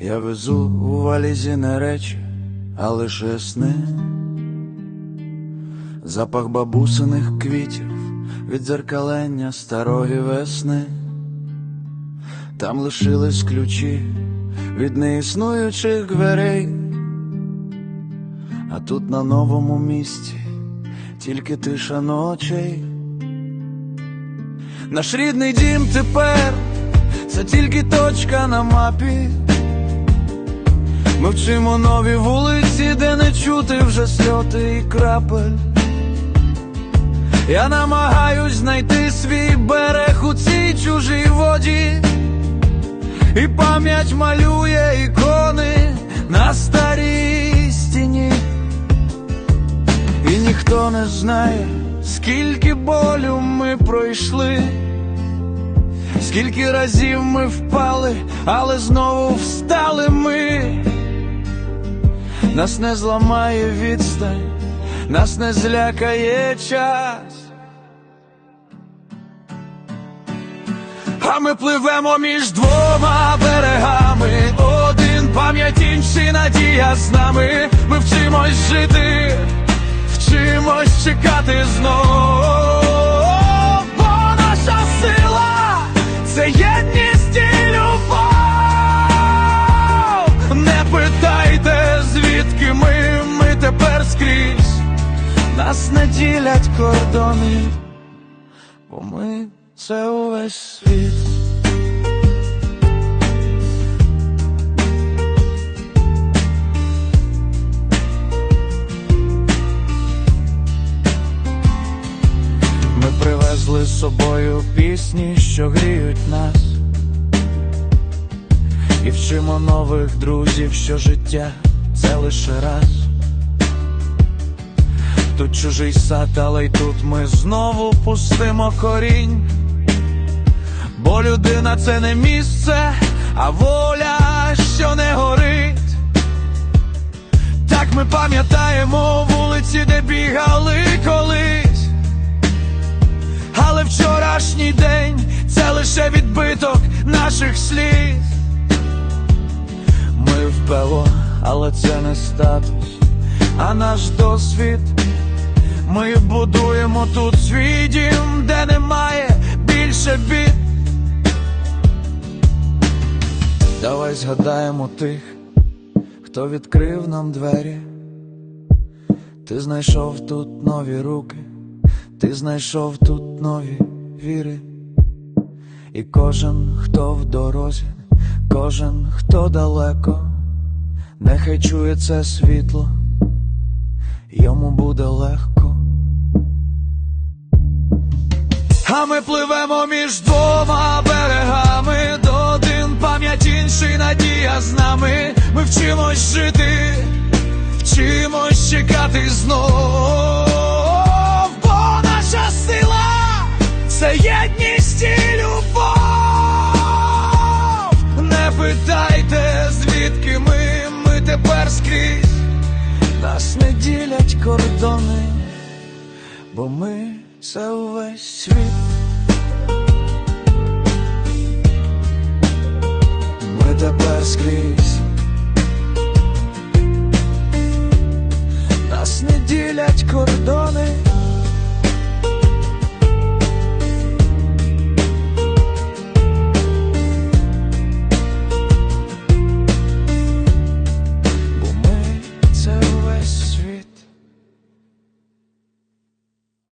Я везу у валізі не речі, а лише сни. Запах бабусиних квітів від дзеркалення старої весни. Там лишились ключі від неіснуючих дверей. А тут на новому місці тільки тиша ночей. Наш рідний дім тепер це тільки точка на мапі. Ми вчимо нові вулиці, де не чути вже сльоти і крапель. Я намагаюсь знайти свій берег у цій чужій воді, і пам'ять малює ікони на старій стіні. І ніхто не знає, скільки болю ми пройшли, скільки разів ми впали, але знову встали. Нас не зламає відстань, нас не злякає час. А ми пливемо між двома берегами. Один пам'ять, інший надія з нами. Ми вчимось жити, вчимось чекати знов. Ділять кордони, бо ми це увесь світ. Ми привезли з собою пісні, що гріють нас, і вчимо нових друзів, що життя це лише раз. Тут чужий сад, але й тут ми знову пустимо корінь. Бо людина це не місце, а воля, що не горить. Так ми пам'ятаємо вулиці, де бігали колись. Але вчорашній день це лише відбиток наших сліз. Ми впело, але це не статус, а наш досвід. Ми будуємо тут свій дім, де немає більше бід. Давай згадаємо тих, хто відкрив нам двері. Ти знайшов тут нові руки, ти знайшов тут нові віри. І кожен, хто в дорозі, кожен, хто далеко, нехай чує це світло, йому буде легко. А ми пливемо між двома берегами, до один пам'ять, інший надія з нами. Ми вчимось жити, вчимось чекати знов. Бо наша сила це єдність і любов. Не питайте, звідки ми, ми тепер скрізь. Нас не ділять кордони, бо ми це увесь світ. Ми тепер скрізь. Нас не ділять кордони.